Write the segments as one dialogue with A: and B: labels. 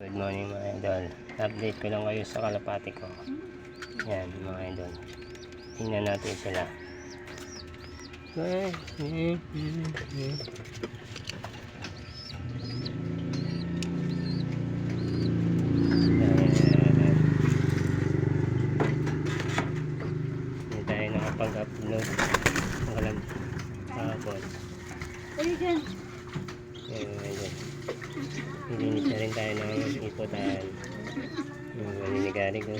A: Good morning mga idol. Update ko lang kayo sa kalapati ko. Yan mga idol. Tingnan natin sila. Hindi tayo nakapag-upload. Ang kalam kahapon.
B: Ayun dyan.
A: Yan mga idol. Nilinis na rin ipotan. Yung maninigari ko.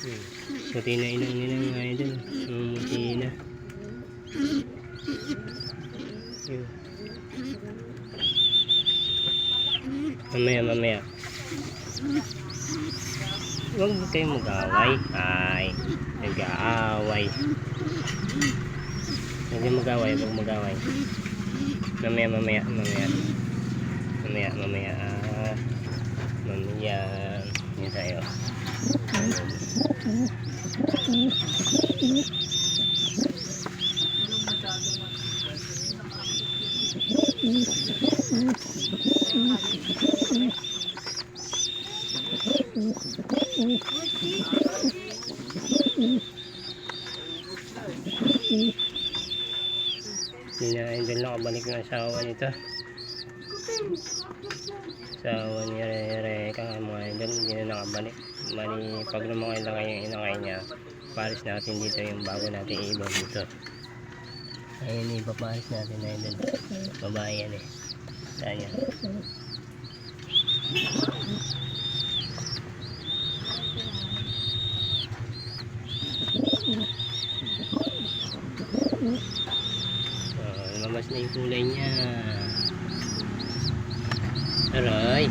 A: Hmm. Puti na inang nila mga idol. Mumuti na. Yun. Mamaya, mamaya. Huwag kayong mag-away. Ay, nag-aaway. Huwag kayong mag-away, huwag mag-away. Mamaya, mamaya, mamaya. Mamaya, mamaya. Ah, mamaya. Yun tayo. Hindi na idol nakabalik ng asawa nito. Asawa ni Reka mga idol, hindi na nakabalik. Mali, pag lumakay lang yung inakay niya, paris natin dito yung bago natin iibaw dito. Ayun, ipaparis natin na idol. Babae yan eh. Saan yan? Lumabas na yung kulay niya. Aray.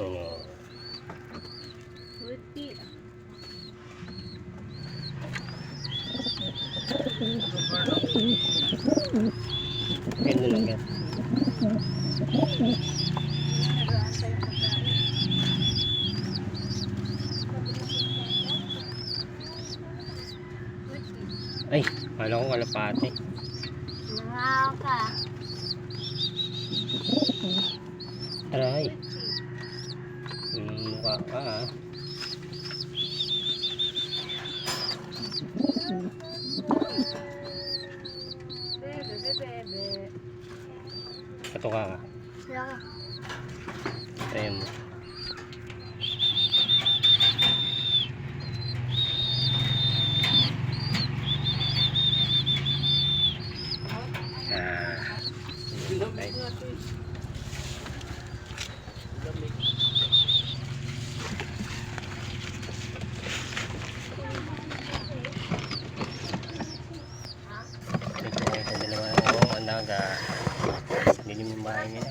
A: Oh.
B: Buti.
A: Ganda lang yan. Ay, kala ko kalapate.
B: Nangaw ka.
A: Aray. Hmm, mukha ka ah.
B: Bebe, bebe.
A: Patuka ka.
B: Ka.
A: Ayun mo. umaga dilim yung bahay nila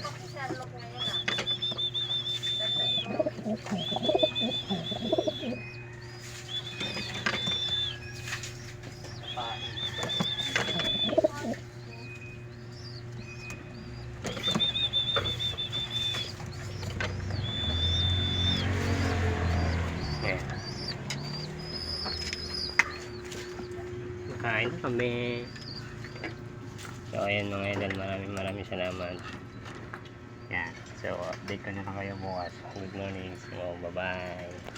A: Kain na kami. So, ayan mga idol. Maraming maraming salamat. Yan. So, update ko na lang kayo bukas. Good morning. So, bye-bye.